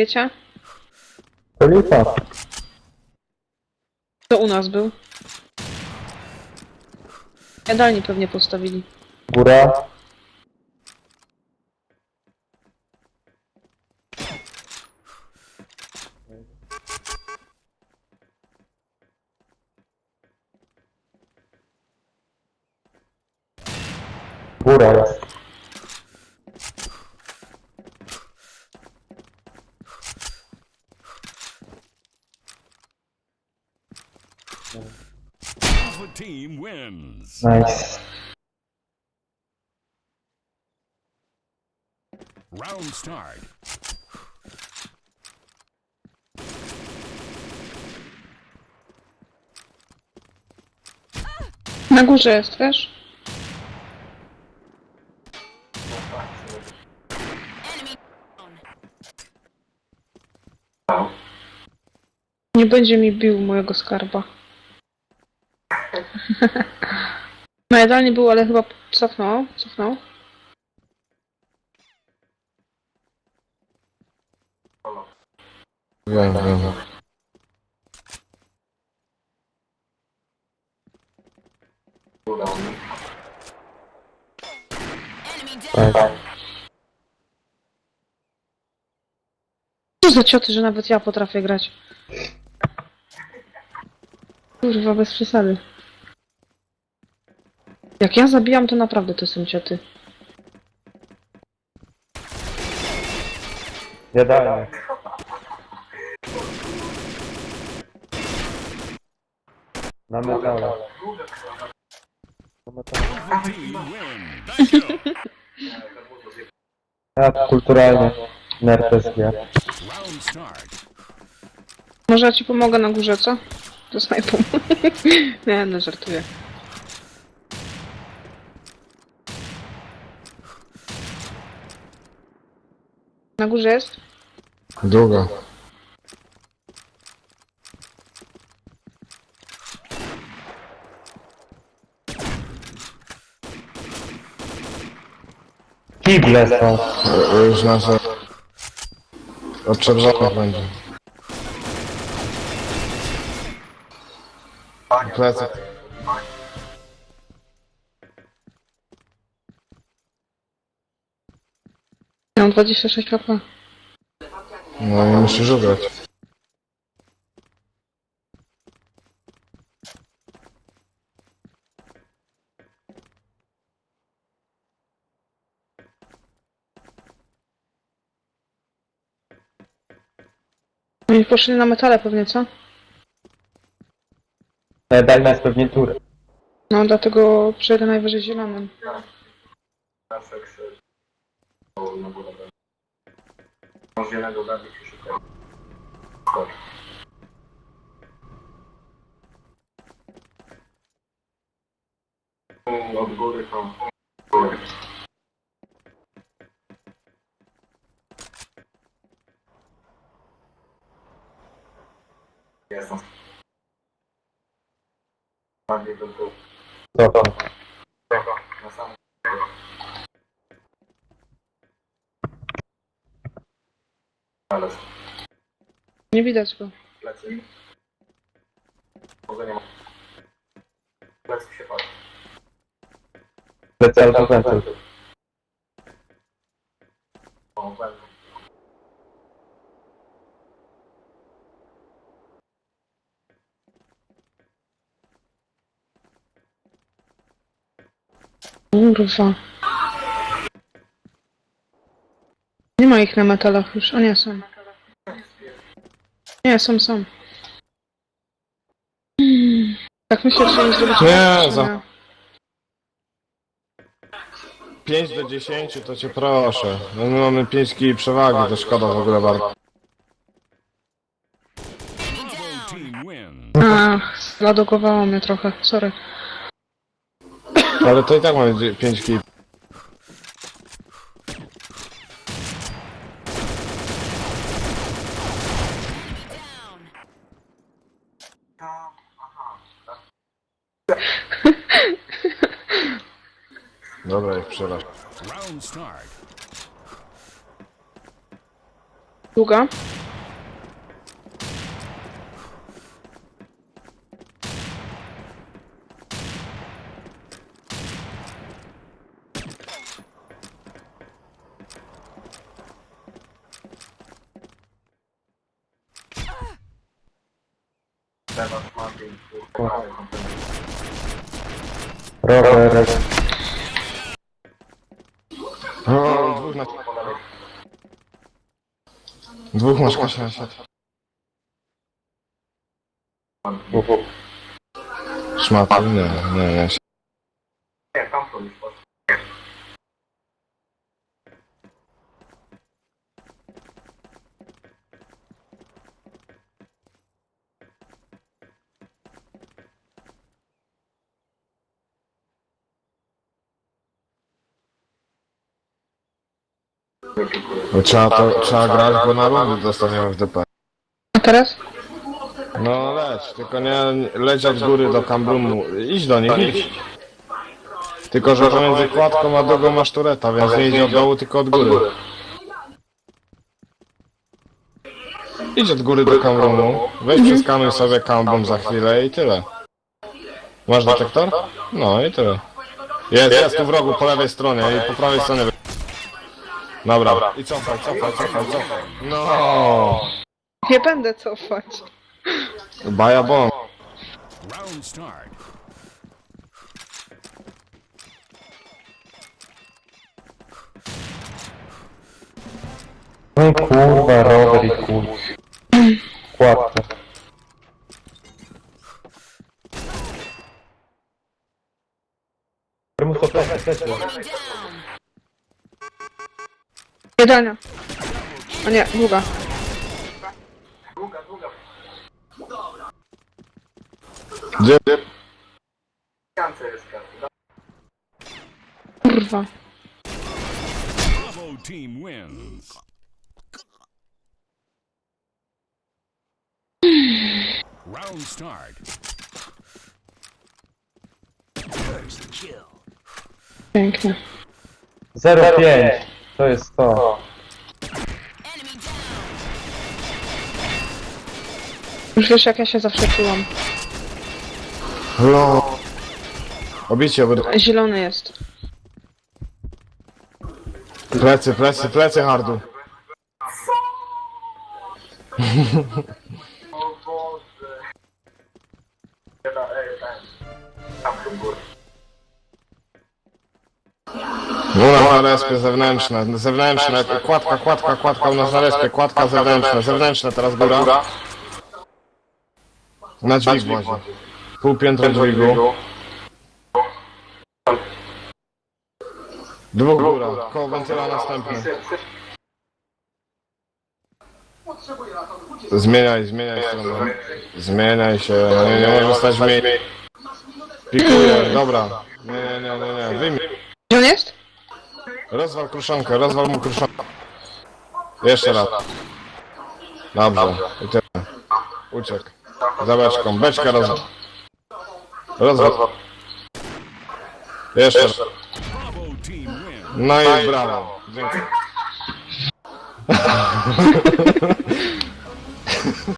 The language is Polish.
Wiecie? To lipa. To u nas był. Jadalni pewnie postawili. Góra. Góra jest. Alpha team wins. Nice. Round start. Na górze jest, wiesz? Nie będzie mi bił mojego skarba. No jadalnie był, ale chyba cofnął. Cofnął. Wiem, wiem. Tak. Co za cioty, że nawet ja potrafię grać. Kurwa, bez przesady. Jak ja zabijam, to naprawdę to są cioty. Jadalnie. Na metale. Na metale. Ja kulturalnie. Round start. Może ja ci pomogę na górze, co? To snajpą. Nie, no żartuję. Na górze jest? Długo. Kible są. Już nasze... Od czerwonych będzie. Plecy. Mam 26 HP. No i musisz ugrać. Oni poszli na metale pewnie, co? Jadalnie jest pewnie tury. No, dlatego przejdę najwyżej zielonym. Od góry to... Jestem. Bardziej do tyłu. Dobra. Tego, na samym Nie widać go. plecy. Może nie ma. Plecy się patrzy. Plecy albo wentyl. O. Kurwa. Nie ma ich na metalach już. O nie, są. Nie, są, są. Hmm. Tak myślę, że nie zrobić... Nie, za- 5 do 10 to cię proszę. No my mamy 5 kg przewagi, to szkoda w ogóle bardzo. Bravo team wins. Ach, zladogowało mnie trochę, sorry. Ale to i tak mamy 5 kg. Start. Długa. Teraz mam pięć. Rower. O, dwóch na... Dwóch masz Kasia na siat. Szmaty? Nie, nie, nie. Nie, Bo trzeba, to, trzeba grać, bo na rundy dostaniemy w DP. A teraz? No leć, tylko nie leć od góry do kambrumu. Idź do nich, idź. Tylko, że pomiędzy kładką a drugą masz tureta, więc nie idź od dołu, tylko od góry. Idź od góry do kambrumu, weź przeskanuj sobie kambrum za chwilę i tyle. Masz detektor? No i tyle. Jest, jest tu w rogu po lewej stronie i po prawej stronie. Dobra. I cofaj, cofaj, cofaj, cofaj. No. Nie będę cofać. Baja bomb. Round start. No i kurwa, rower i kurwa. Kładka. Prymuso, plecy, plecy. Jadania. O nie, długa. Gdzie? Kurwa. Bravo team wins. Round start. Pięknie. 0,5. To jest to. Już wiesz jak ja się zawsze czułam. No. Obicie obydwa. Zielony jest. Plecy, plecy, plecy hardu. Respie zewnętrzne, zewnętrzne, kładka, kładka, kładka u nas na respie, kładka zewnętrzne, zewnętrzne, teraz góra. Na dźwig właśnie. Pół piętro dźwigu. Dwóch góra, koło wentyla następny. Zmieniaj, zmieniaj stronę. Zmieniaj się, nie, nie może stać mi. Pikuję, dobra. Nie, nie, nie, nie, nie, Rozwal kruszonkę, rozwal mu kruszonkę. Jeszcze raz. Dobrze, i tyle. Uciekł. Za beczką, beczka rozwal. Rozwal. Jeszcze raz. No i brawo. Dziękuję.